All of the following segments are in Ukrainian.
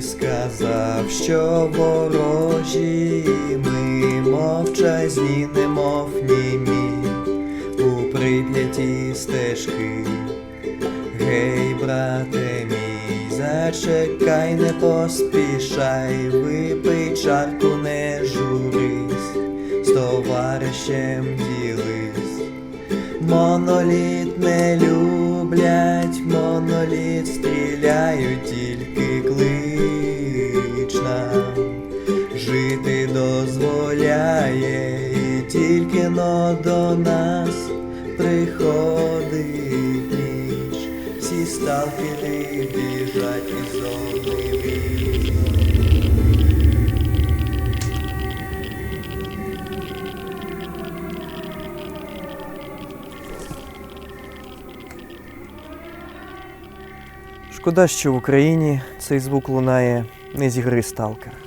сказав, що ворожі ми мовчазні, немов німі, у прип'яті стежки. Гей, брате мій, зачекай, не поспішай, випий чарку, не журись, з товаришем ділись. Моноліт не люблять, моноліт стріляють, тільки дозволяє, і тільки но до нас приходить ніч, всі сталкери біжать із зони війни. Шкода, що в Україні цей звук лунає не зі гри Сталкер.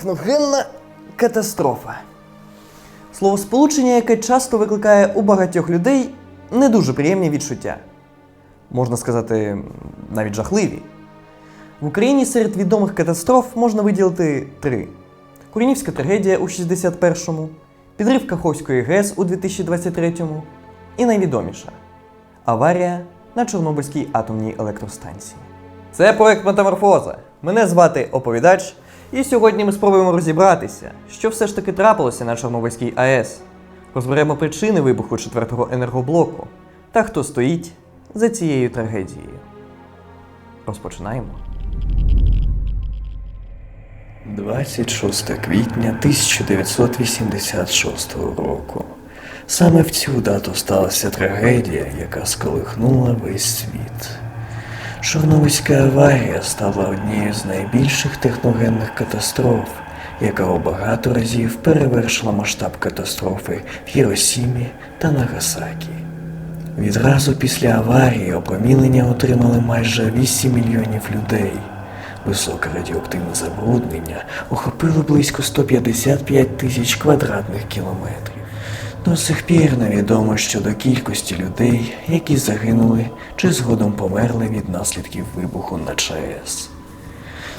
Техногенна катастрофа. Словосполучення, яке часто викликає у багатьох людей не дуже приємні відчуття. Можна сказати, навіть жахливі. В Україні серед відомих катастроф можна виділити три: Курінівська трагедія у 61-му, підрив Каховської ГЕС у 2023-му і найвідоміша аварія на Чорнобильській атомній електростанції. Це проект Метаморфоза. Мене звати Оповідач, і сьогодні ми спробуємо розібратися, що все ж таки трапилося на Чорнобильській АЕС. Розберемо причини вибуху четвертого енергоблоку та хто стоїть за цією трагедією. Розпочинаємо. 26 квітня 1986 року. Саме в цю дату сталася трагедія, яка сколихнула весь світ. Чорнобильська аварія стала однією з найбільших техногенних катастроф, яка у багато разів перевершила масштаб катастрофи в Хіросімі та Нагасакі. Відразу після аварії опромінення отримали майже 8 мільйонів людей. Високе радіоактивне забруднення охопило близько 155 тисяч квадратних кілометрів. До сих пір невідомо щодо кількості людей, які загинули чи згодом померли від наслідків вибуху на ЧАЕС.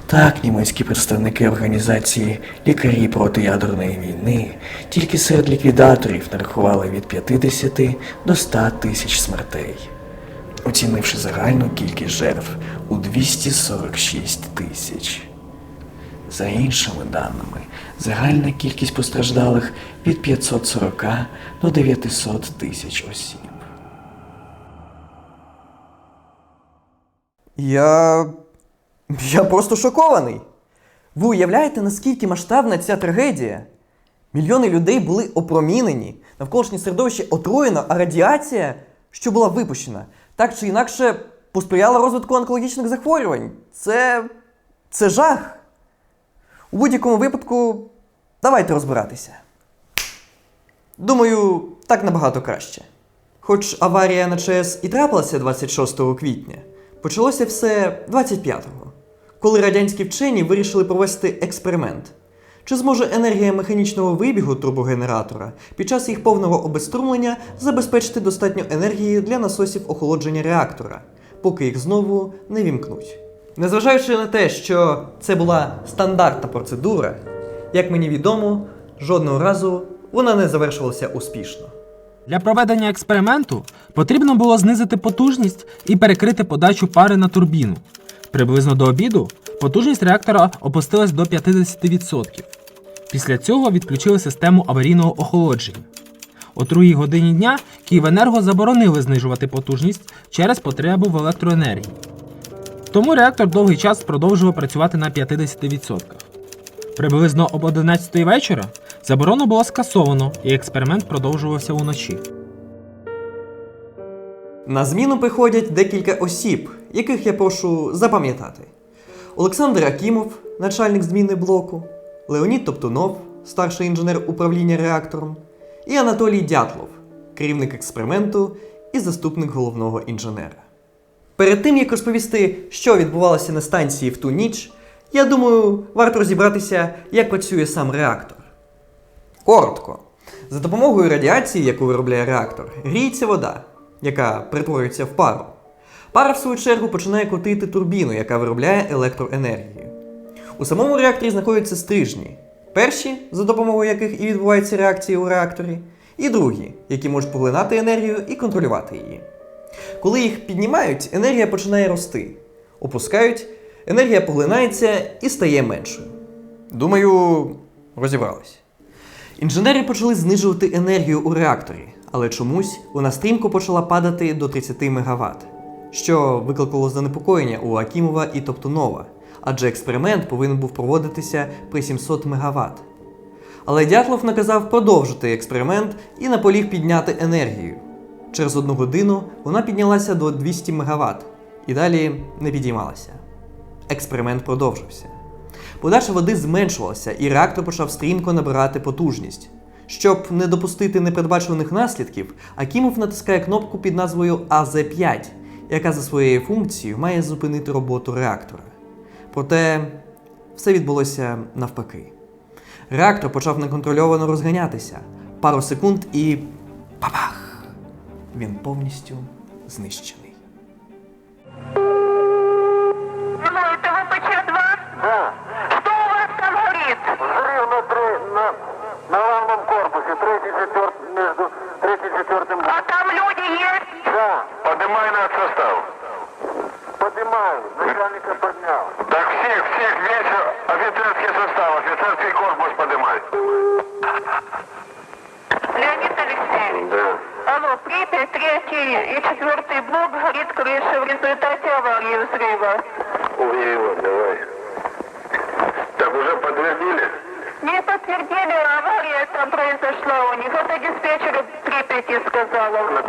Так, німецькі представники організації Лікарі проти ядерної війни тільки серед ліквідаторів нарахували від 50 до 100 тисяч смертей, оцінивши загальну кількість жертв у 246 тисяч. За іншими даними, загальна кількість постраждалих від 540 до 900 тисяч осіб. Я. Я просто шокований. Ви уявляєте, наскільки масштабна ця трагедія? Мільйони людей були опромінені, навколишнє середовище отруєно, а радіація, що була випущена, так чи інакше посприяла розвитку онкологічних захворювань. Це. це жах. У будь-якому випадку, давайте розбиратися. Думаю, так набагато краще. Хоч аварія на ЧАЕС і трапилася 26 квітня, почалося все 25-го, коли радянські вчені вирішили провести експеримент. Чи зможе енергія механічного вибігу турбогенератора під час їх повного обеструмлення забезпечити достатньо енергії для насосів охолодження реактора, поки їх знову не вімкнуть? Незважаючи на те, що це була стандартна процедура, як мені відомо, жодного разу вона не завершувалася успішно. Для проведення експерименту потрібно було знизити потужність і перекрити подачу пари на турбіну. Приблизно до обіду потужність реактора опустилась до 50%. Після цього відключили систему аварійного охолодження. О 2 годині дня Київенерго заборонили знижувати потужність через потребу в електроенергії. Тому реактор довгий час продовжував працювати на 50%. Приблизно об 11 вечора заборону було скасовано і експеримент продовжувався уночі. На зміну приходять декілька осіб, яких я прошу запам'ятати: Олександр Акімов, начальник зміни блоку, Леонід Топтунов, старший інженер управління реактором, і Анатолій Дятлов, керівник експерименту і заступник головного інженера. Перед тим як розповісти, що відбувалося на станції в ту ніч, я думаю, варто розібратися, як працює сам реактор. Коротко. За допомогою радіації, яку виробляє реактор, гріється вода, яка перетворюється в пару. Пара, в свою чергу, починає крутити турбіну, яка виробляє електроенергію. У самому реакторі знаходяться стрижні. Перші, за допомогою яких і відбуваються реакції у реакторі, і другі, які можуть поглинати енергію і контролювати її. Коли їх піднімають, енергія починає рости. Опускають, енергія поглинається і стає меншою. Думаю, розібрались. Інженери почали знижувати енергію у реакторі, але чомусь вона стрімко почала падати до 30 МВт, що викликало занепокоєння у Акімова і Топтунова, адже експеримент повинен був проводитися при 700 МВт. Але Дятлов наказав продовжити експеримент і наполіг підняти енергію. Через одну годину вона піднялася до 200 МВт і далі не підіймалася. Експеримент продовжився. Подача води зменшувалася, і реактор почав стрімко набирати потужність. Щоб не допустити непередбачуваних наслідків, Акімов натискає кнопку під назвою АЗ5, яка за своєю функцією має зупинити роботу реактора. Проте все відбулося навпаки. Реактор почав неконтрольовано розганятися. Пару секунд і. Бабах! Він повністю знищений. Ну, это ВПЧ-2? Да. Что у вас там горит? Взрыв на, тре- на, на главном корпусе, третий, четвертый, между третьим и четвертым. А там люди есть? Да, Поднимай наш состав. поднимаю, начальника поднял. Так всех, всех, весь офицерский состав, офицерский корпус Алло, Припять, третий и четвертый блок горит крыша в результате аварии взрыва. Убери его, давай. Так уже подтвердили? Не подтвердили, авария там произошла у них. Это диспетчер Припяти сказала.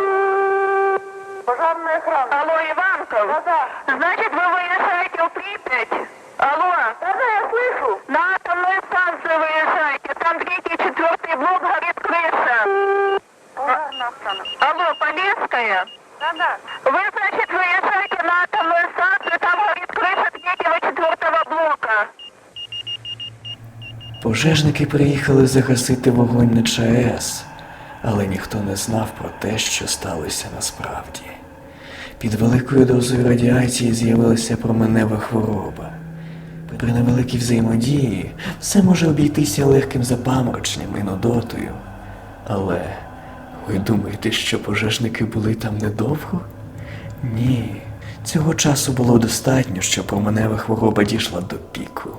Пожарная охрана. Алло, Иванков? Да, да. Значит, вы выезжаете в Припять? Алло? Да, да, я слышу. На атомную станцию выезжаете. Там третий, четвертый Пожарная охрана. Алло, Полесская? Да, да. Вы, значит, выезжаете на атомную станцию, там горит крыша третьего, четвертого блока. Пожежники приїхали загасити вогонь на ЧАЕС, але ніхто не знав про те, що сталося насправді. Під великою дозою радіації з'явилася променева хвороба. При невеликій взаємодії все може обійтися легким запамороченням і нудотою. Але ви думаєте, що пожежники були там недовго? Ні, цього часу було достатньо, щоб променева хвороба дійшла до піку.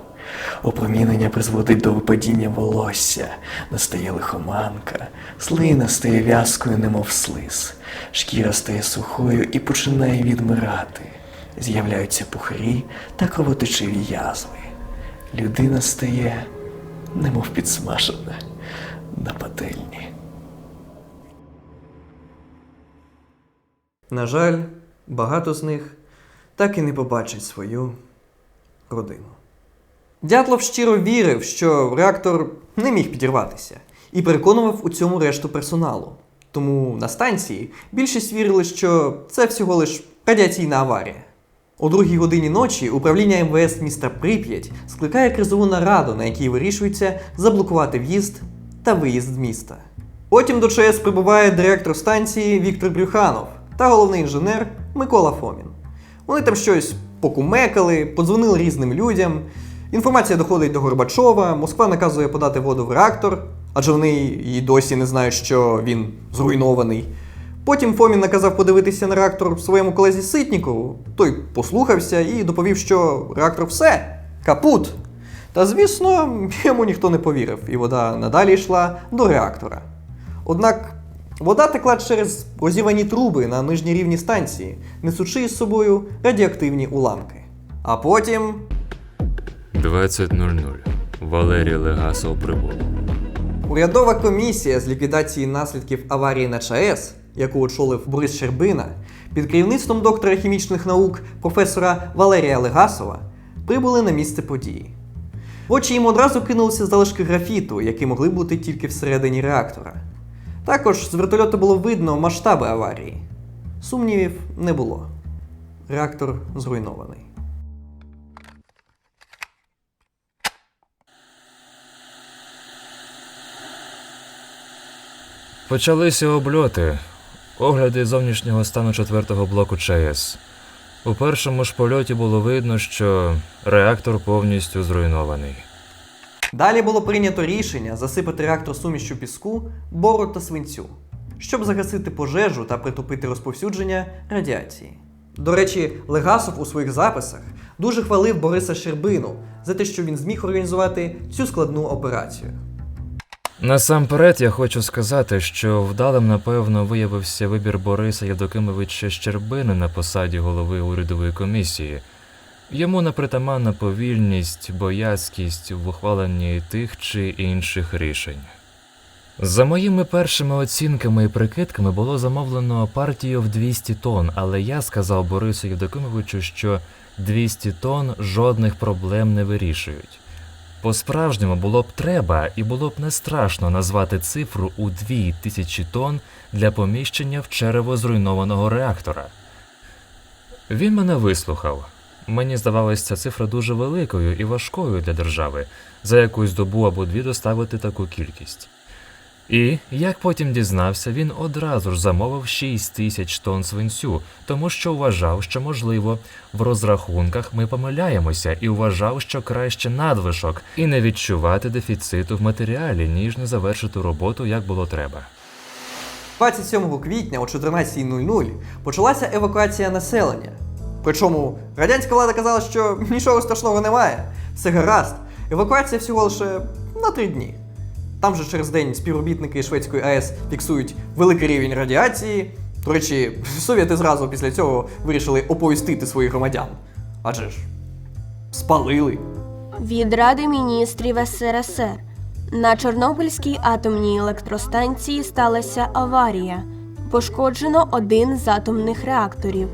Опромінення призводить до випадіння волосся, настає лихоманка, слина стає в'язкою, немов слиз, шкіра стає сухою і починає відмирати. З'являються пухарі та кровоточиві язви. Людина стає, немов підсмажена на пательні. На жаль, багато з них так і не побачать свою родину. Дятлов щиро вірив, що реактор не міг підірватися, і переконував у цьому решту персоналу. Тому на станції більшість вірили, що це всього лиш радіаційна аварія. О другій годині ночі управління МВС міста Прип'ять скликає кризову нараду, на якій вирішується заблокувати в'їзд та виїзд з міста. Потім до ЧАЕС прибуває директор станції Віктор Брюханов та головний інженер Микола Фомін. Вони там щось покумекали, подзвонили різним людям. Інформація доходить до Горбачова, Москва наказує подати воду в реактор, адже вони і досі не знають, що він зруйнований. Потім Фомін наказав подивитися на реактор своєму колезі Ситнікову. Той послухався і доповів, що реактор все, капут. Та звісно, йому ніхто не повірив, і вода надалі йшла до реактора. Однак вода текла через розірвані труби на нижній рівні станції, несучи із собою радіоактивні уламки. А потім 20.00. Валерій Легасов прибув. урядова комісія з ліквідації наслідків аварії на ЧАЕС, яку очолив Борис Щербина, під керівництвом доктора хімічних наук професора Валерія Легасова, прибули на місце події. В очі їм одразу кинулися залишки графіту, які могли бути тільки всередині реактора. Також з вертольоту було видно масштаби аварії. Сумнівів не було. Реактор зруйнований. Почалися обльоти, огляди зовнішнього стану четвертого блоку ЧАЕС. У першому ж польоті було видно, що реактор повністю зруйнований. Далі було прийнято рішення засипати реактор сумішчю піску, бору та свинцю, щоб загасити пожежу та притупити розповсюдження радіації. До речі, Легасов у своїх записах дуже хвалив Бориса Щербину за те, що він зміг організувати цю складну операцію. Насамперед я хочу сказати, що вдалим, напевно, виявився вибір Бориса Євдокимовича Щербини на посаді голови урядової комісії. Йому непритаманна повільність, боязкість в ухваленні тих чи інших рішень. За моїми першими оцінками і прикидками було замовлено партію в 200 тонн, але я сказав Борису Євдокимовичу, що 200 тонн жодних проблем не вирішують. По-справжньому було б треба і було б не страшно назвати цифру у 2000 тонн для поміщення в черево зруйнованого реактора. Він мене вислухав. Мені здавалася ця цифра дуже великою і важкою для держави за якусь добу або дві доставити таку кількість. І, як потім дізнався, він одразу ж замовив 6 тисяч тонн свинцю, тому що вважав, що можливо в розрахунках ми помиляємося, і вважав, що краще надвишок і не відчувати дефіциту в матеріалі, ніж не завершити роботу як було треба. 27 квітня о 14.00 почалася евакуація населення. Причому радянська влада казала, що нічого страшного немає, все гаразд. Евакуація всього лише на три дні. Там же через день співробітники шведської АЕС фіксують великий рівень радіації. До речі, совєти зразу після цього вирішили оповістити своїх громадян. Адже ж спалили. Від Ради міністрів СРСР на Чорнобильській атомній електростанції сталася аварія. Пошкоджено один з атомних реакторів.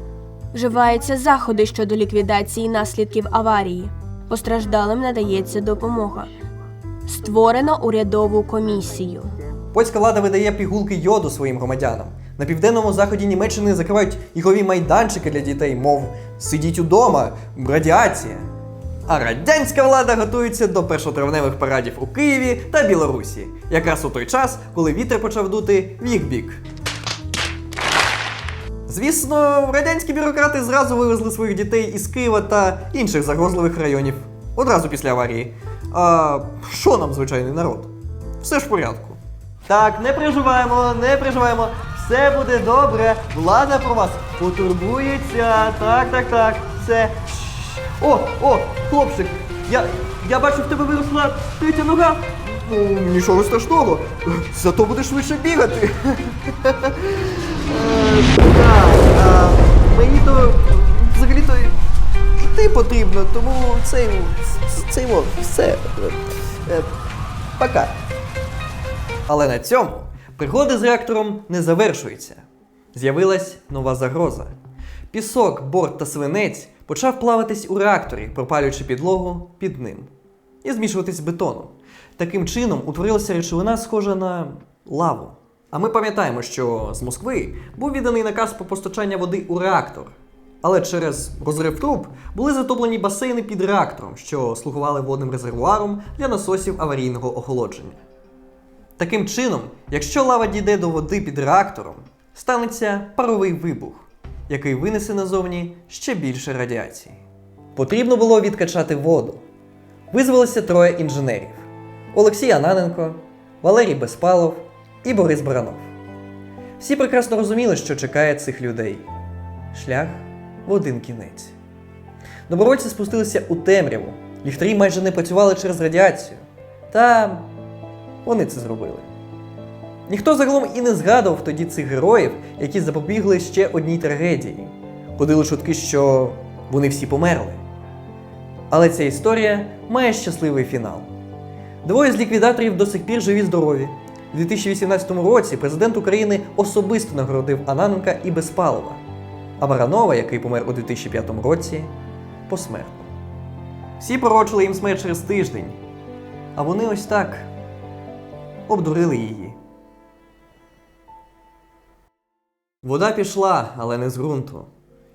Вживаються заходи щодо ліквідації наслідків аварії. Постраждалим надається допомога. Створено урядову комісію. Польська влада видає пігулки йоду своїм громадянам. На південному заході Німеччини закривають ігрові майданчики для дітей, мов сидіть удома, радіація. А радянська влада готується до першотравневих парадів у Києві та Білорусі, якраз у той час, коли вітер почав дути в їх бік. Звісно, радянські бюрократи зразу вивезли своїх дітей із Києва та інших загрозливих районів одразу після аварії. А що нам, звичайний народ? Все ж в порядку. Так, не переживаємо, не переживаємо. Все буде добре. Влада про вас потурбується. Так, так, так. Все. О, о, хлопчик, я, я бачу, в тебе виросла третя нога. Ну, нічого страшного. Зато будеш швидше бігати. Мені то взагалі-то ти потрібно, тому цей, цей все. Пока. Але на цьому пригоди з реактором не завершуються. З'явилась нова загроза. Пісок, борт та свинець почав плаватись у реакторі, пропалюючи підлогу під ним, і змішуватись з бетоном. Таким чином утворилася речовина, схожа на лаву. А ми пам'ятаємо, що з Москви був відданий наказ про постачання води у реактор. Але через розрив труб були затоплені басейни під реактором, що слугували водним резервуаром для насосів аварійного охолодження. Таким чином, якщо лава дійде до води під реактором, станеться паровий вибух, який винесе назовні ще більше радіації. Потрібно було відкачати воду. Визвалося троє інженерів: Олексій Ананенко, Валерій Безпалов і Борис Баранов. Всі прекрасно розуміли, що чекає цих людей. Шлях в один кінець. Добровольці спустилися у темряву, ліхтарі майже не працювали через радіацію. Та вони це зробили. Ніхто загалом і не згадував тоді цих героїв, які запобігли ще одній трагедії. Ходили чутки, що вони всі померли. Але ця історія має щасливий фінал. Двоє з ліквідаторів до сих пір живі здорові. У 2018 році президент України особисто нагородив Ананенка і Безпалова, а Баранова, який помер у 2005 році, посмертно. Всі пророчили їм смерть через тиждень, а вони ось так обдурили її. Вода пішла, але не з ґрунту.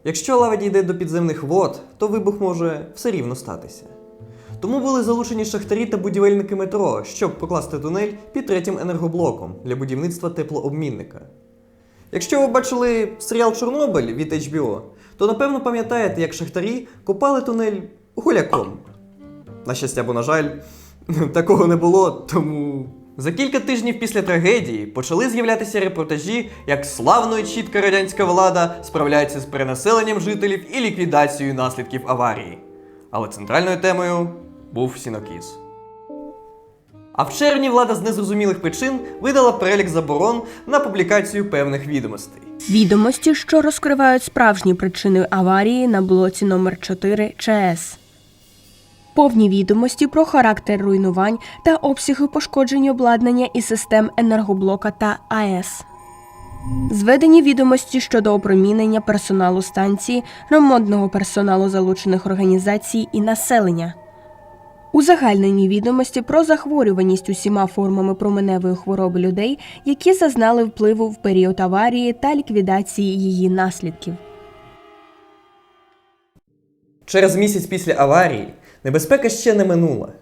Якщо лава дійде до підземних вод, то вибух може все рівно статися. Тому були залучені шахтарі та будівельники метро, щоб прокласти тунель під третім енергоблоком для будівництва теплообмінника. Якщо ви бачили серіал Чорнобиль від HBO, то напевно пам'ятаєте, як шахтарі копали тунель гуляком. На щастя або на жаль, такого не було, тому. За кілька тижнів після трагедії почали з'являтися репортажі, як славно і чітка радянська влада справляється з перенаселенням жителів і ліквідацією наслідків аварії. Але центральною темою був сінокіс. А в червні влада з незрозумілих причин видала перелік заборон на публікацію певних відомостей. Відомості, що розкривають справжні причини аварії на блоці номер 4 ЧАЕС. Повні відомості про характер руйнувань та обсяги пошкоджень обладнання і систем енергоблока та АЕС. Зведені відомості щодо опромінення персоналу станції, ремонтного персоналу залучених організацій і населення. Узагальнені відомості про захворюваність усіма формами променевої хвороби людей, які зазнали впливу в період аварії та ліквідації її наслідків. Через місяць після аварії небезпека ще не минула.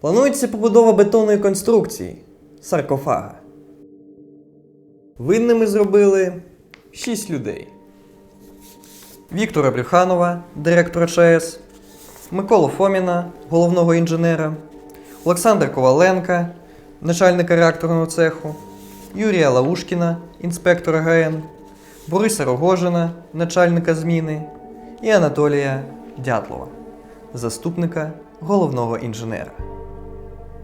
Планується побудова бетонної конструкції саркофага. Винними зробили шість людей: Віктора Брюханова, директора ЧАЕС, Миколу Фоміна, головного інженера, Олександра Коваленка, начальника реакторного цеху, Юрія Лаушкіна, інспектора ГН, Бориса Рогожина, начальника зміни, і Анатолія Дятлова, заступника головного інженера.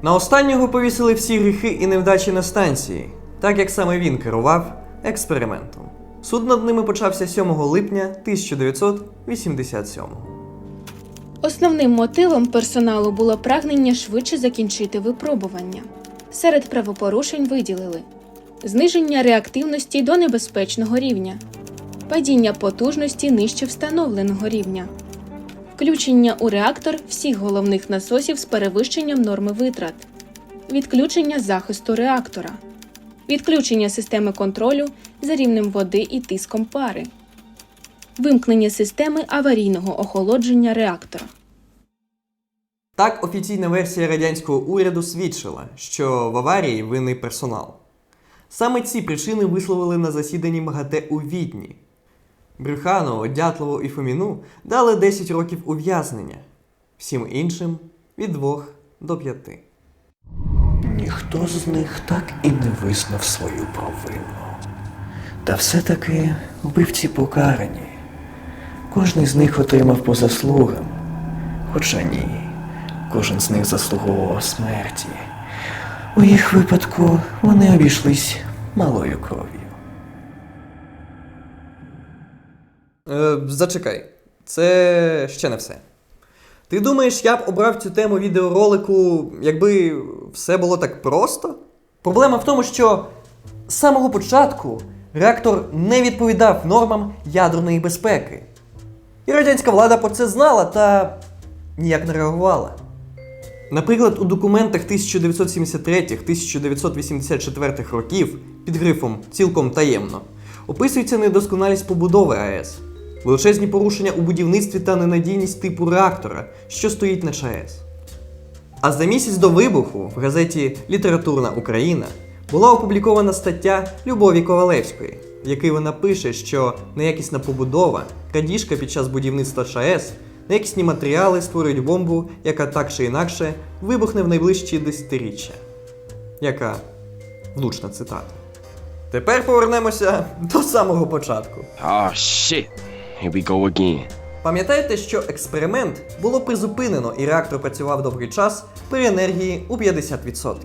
На останнього повісили всі гріхи і невдачі на станції, так як саме він керував експериментом. Суд над ними почався 7 липня 1987 Основним мотивом персоналу було прагнення швидше закінчити випробування. Серед правопорушень виділили зниження реактивності до небезпечного рівня, падіння потужності нижче встановленого рівня, включення у реактор всіх головних насосів з перевищенням норми витрат, відключення захисту реактора, відключення системи контролю за рівнем води і тиском пари, вимкнення системи аварійного охолодження реактора. Так, офіційна версія радянського уряду свідчила, що в аварії винний персонал. Саме ці причини висловили на засіданні МАГАТЕ у Відні. Брюханову, Дятлову і Фоміну дали 10 років ув'язнення, всім іншим від 2 до 5. Ніхто з них так і не визнав свою провину. Та все-таки вбивці покарані. Кожний з них отримав по заслугам. Хоча ні, кожен з них заслуговував смерті. У їх випадку вони обійшлись малою кров'ю. Е, зачекай, це ще не все. Ти думаєш, я б обрав цю тему відеоролику, якби все було так просто? Проблема в тому, що з самого початку реактор не відповідав нормам ядерної безпеки. І радянська влада про це знала та ніяк не реагувала. Наприклад, у документах 1973-1984 років під грифом цілком таємно описується недосконалість побудови АЕС, величезні порушення у будівництві та ненадійність типу реактора, що стоїть на ЧАЕС. А за місяць до вибуху в газеті Літературна Україна була опублікована стаття Любові Ковалевської, в якій вона пише, що неякісна побудова, крадіжка під час будівництва ЧАЕС, неякісні матеріали створюють бомбу, яка так чи інакше вибухне в найближчі десятиріччя. Яка влучна цитата. Тепер повернемося до самого початку. Oh shit. Here we go again. Пам'ятаєте, що експеримент було призупинено і реактор працював довгий час при енергії у 50%.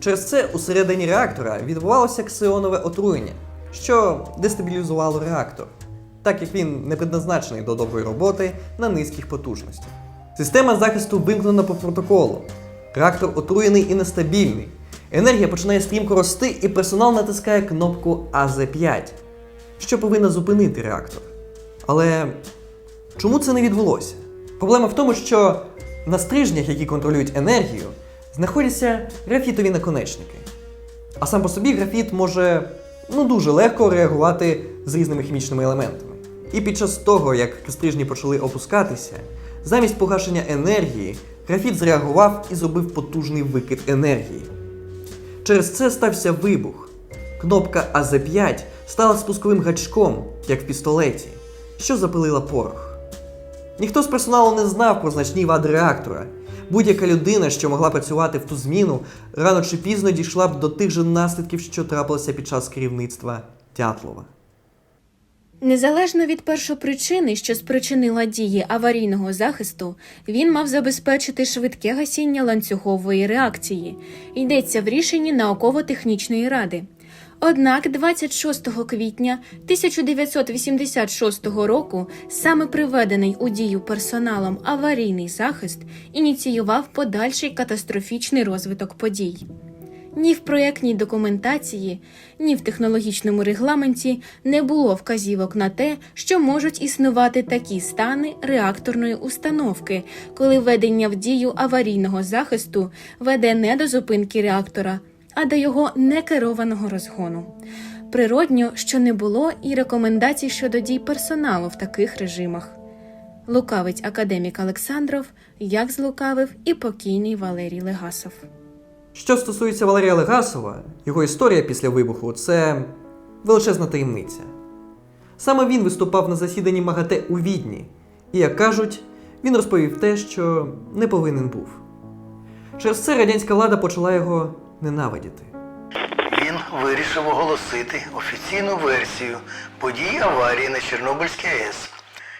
Через це усередині реактора відбувалося ксионове отруєння, що дестабілізувало реактор, так як він не предназначений до довгої роботи на низьких потужностях. Система захисту вимкнена по протоколу. Реактор отруєний і нестабільний. Енергія починає стрімко рости, і персонал натискає кнопку АЗ5, що повинна зупинити реактор. Але чому це не відбулося? Проблема в тому, що на стрижнях, які контролюють енергію, знаходяться графітові наконечники. А сам по собі графіт може ну дуже легко реагувати з різними хімічними елементами. І під час того, як стрижні почали опускатися, замість погашення енергії, Графіт зреагував і зробив потужний викид енергії. Через це стався вибух. Кнопка АЗ5 стала спусковим гачком, як в пістолеті, що запалила порох. Ніхто з персоналу не знав про значні вади реактора. Будь-яка людина, що могла працювати в ту зміну, рано чи пізно дійшла б до тих же наслідків, що трапилося під час керівництва Дятлова. Незалежно від першопричини, що спричинила дії аварійного захисту, він мав забезпечити швидке гасіння ланцюгової реакції. Йдеться в рішенні науково-технічної ради. Однак 26 квітня 1986 року саме приведений у дію персоналом аварійний захист ініціював подальший катастрофічний розвиток подій. Ні в проєктній документації, ні в технологічному регламенті не було вказівок на те, що можуть існувати такі стани реакторної установки, коли введення в дію аварійного захисту веде не до зупинки реактора, а до його некерованого розгону. Природньо, що не було і рекомендацій щодо дій персоналу в таких режимах. Лукавець академік Олександров, як злукавив і покійний Валерій Легасов. Що стосується Валерія Легасова, його історія після вибуху це величезна таємниця. Саме він виступав на засіданні МАГАТЕ у Відні, і, як кажуть, він розповів те, що не повинен був. Через це радянська влада почала його ненавидіти. Він вирішив оголосити офіційну версію подій аварії на Чорнобильській АЕС,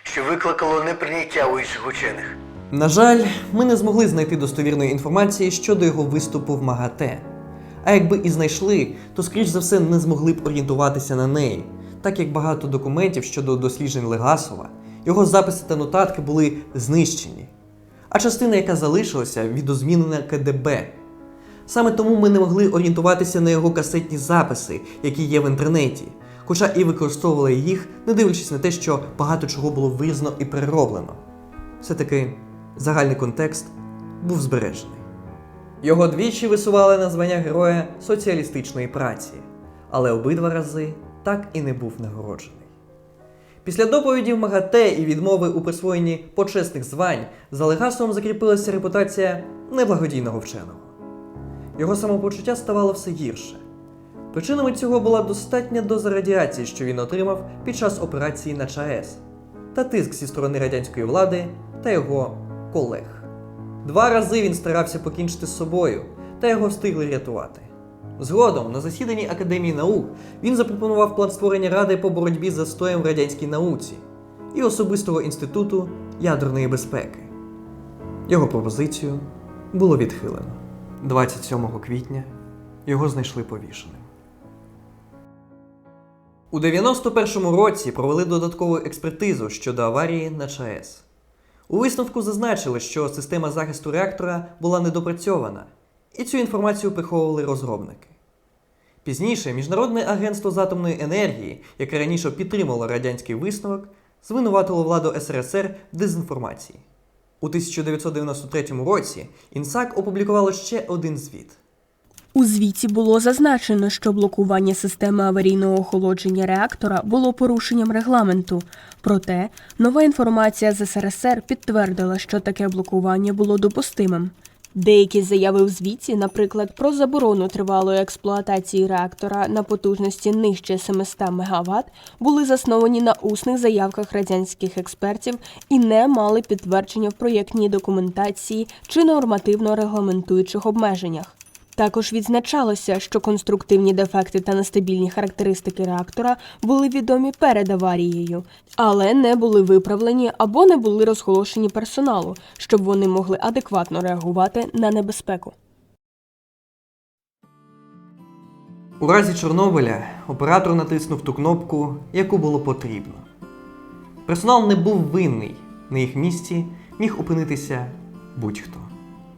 що викликало неприйняття у інших учених. На жаль, ми не змогли знайти достовірної інформації щодо його виступу в МАГАТЕ. А якби і знайшли, то скоріш за все не змогли б орієнтуватися на неї, так як багато документів щодо досліджень Легасова, його записи та нотатки були знищені. А частина, яка залишилася, відозмінена КДБ. Саме тому ми не могли орієнтуватися на його касетні записи, які є в інтернеті, хоча і використовували їх, не дивлячись на те, що багато чого було вирізано і перероблено. Все-таки загальний контекст був збережений. Його двічі висували на звання Героя соціалістичної праці, але обидва рази так і не був нагороджений. Після доповіді в МАГАТЕ і відмови у присвоєнні почесних звань за Легасовим закріпилася репутація неблагодійного вченого. Його самопочуття ставало все гірше. Причинами цього була достатня доза радіації, що він отримав під час операції на ЧАЕС, та тиск зі сторони радянської влади та його колег. Два рази він старався покінчити з собою, та його встигли рятувати. Згодом, на засіданні Академії наук, він запропонував план створення ради по боротьбі з застоєм в радянській науці і особистого інституту ядерної безпеки. Його пропозицію було відхилено. 27 квітня його знайшли повішеним. У 91-му році провели додаткову експертизу щодо аварії на ЧАЕС. У висновку зазначили, що система захисту реактора була недопрацьована, і цю інформацію приховували розробники. Пізніше Міжнародне агентство з атомної енергії, яке раніше підтримувало радянський висновок, звинуватило владу СРСР в дезінформації. У 1993 році Інсак опублікувало ще один звіт. У звіті було зазначено, що блокування системи аварійного охолодження реактора було порушенням регламенту. Проте нова інформація з СРСР підтвердила, що таке блокування було допустимим. Деякі заяви в звіті, наприклад, про заборону тривалої експлуатації реактора на потужності нижче 700 МВт, були засновані на усних заявках радянських експертів і не мали підтвердження в проєктній документації чи нормативно регламентуючих обмеженнях. Також відзначалося, що конструктивні дефекти та нестабільні характеристики реактора були відомі перед аварією, але не були виправлені або не були розголошені персоналу, щоб вони могли адекватно реагувати на небезпеку. У разі Чорнобиля оператор натиснув ту кнопку, яку було потрібно. Персонал не був винний, на їх місці міг опинитися будь-хто.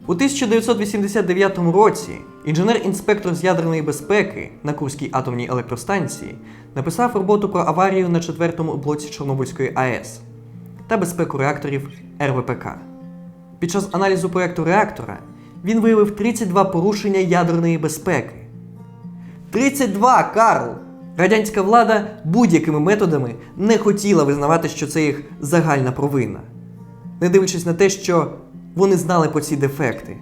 У 1989 році інженер-інспектор з ядерної безпеки на Курській атомній електростанції написав роботу про аварію на четвертому блоці Чорнобильської АЕС та безпеку реакторів РВПК. Під час аналізу проєкту реактора він виявив 32 порушення ядерної безпеки. 32, Карл! Радянська влада будь-якими методами не хотіла визнавати, що це їх загальна провина. Не дивлячись на те, що Вони знали про ці дефекти,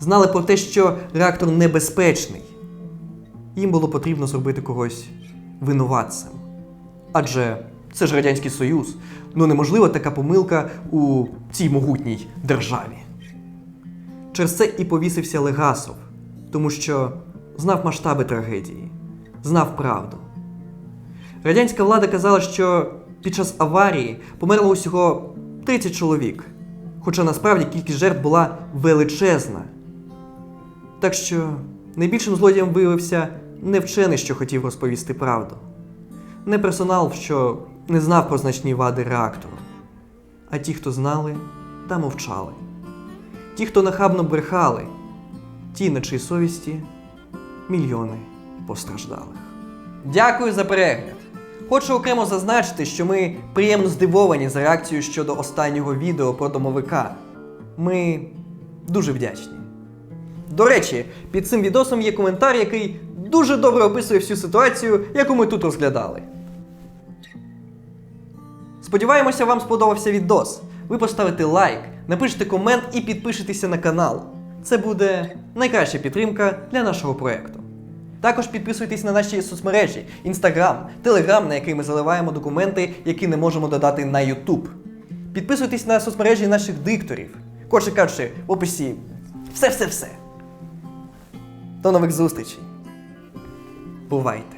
знали про те, що реактор небезпечний. Їм було потрібно зробити когось винуватцем. Адже це ж Радянський Союз, ну неможлива така помилка у цій могутній державі. Через це і повісився Легасов, тому що знав масштаби трагедії, знав правду. Радянська влада казала, що під час аварії померло усього 30 чоловік, хоча насправді кількість жертв була величезна. Так що найбільшим злодієм виявився не вчений, що хотів розповісти правду, не персонал, що не знав про значні вади реактору, а ті, хто знали та мовчали. Ті, хто нахабно брехали, ті, на чиїй совісті мільйони постраждалих. Дякую за перегляд. Хочу окремо зазначити, що ми приємно здивовані за реакцією щодо останнього відео про домовика. Ми дуже вдячні. До речі, під цим відосом є коментар, який дуже добре описує всю ситуацію, яку ми тут розглядали. Сподіваємося, вам сподобався відос. Ви поставите лайк, напишете комент і підпишетеся на канал. Це буде найкраща підтримка для нашого проєкту. Також підписуйтесь на наші соцмережі: Instagram, Telegram, на який ми заливаємо документи, які не можемо додати на YouTube. Підписуйтесь на соцмережі наших дикторів. Коротше кажучи, в описі все-все-все. До нових зустрічей. Бувайте!